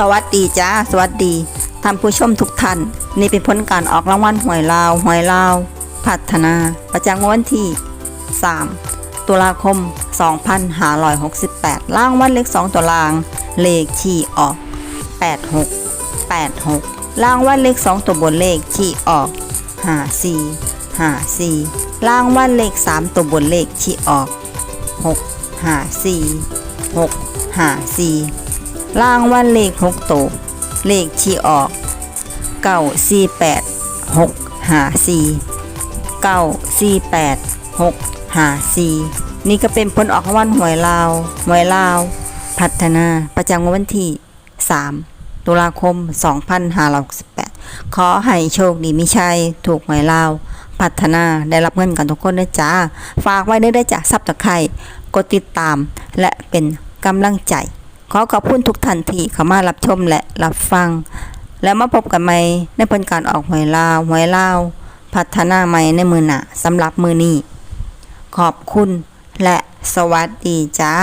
สวัสดีจ้าสวัสดีท่านผู้ชมทุกท่าน นี่เป็นผลการออกรางวัลหวยลาวหวยลาว พัฒนา ประจำวันที่ 3 ตุลาคม 2568 ล่างวันเลข2ตัวลาง เลขที่ออก 86 86 ล่างวันเลข 2 ตัวบนเลขที่ออก 54 54 ล่างวันเลข 3 ตัวบนเลขที่ออก 6 54 6 54 ล่างวันเลขหกตัวเลขที่ออกเก้าสี่แปดหกห้าสี่เก้าสี่แปดหกห้าสี่นี่ก็เป็นผลออกรางวันหวยลาวหวยลาว พัฒนาประจำวันที่ 3 ตุลาคม 2568 ขอให้โชคดีมิชัย ถูกหวยลาว พัฒนาได้รับเงินกันทุกคนนะจ้าฝากไว้ได้ได้จ้ะซับตะไคร่กดติดตามและเป็นกำลังใจ ขอขอบคุณทุกท่านที่เข้ามารับชมและรับฟัง แล้วมาพบกันใหม่ในผลการออกหวยลาวหวยลาวพัฒนาใหม่ในมือหน้าสำหรับมือนี้ ขอบคุณและสวัสดีจ้า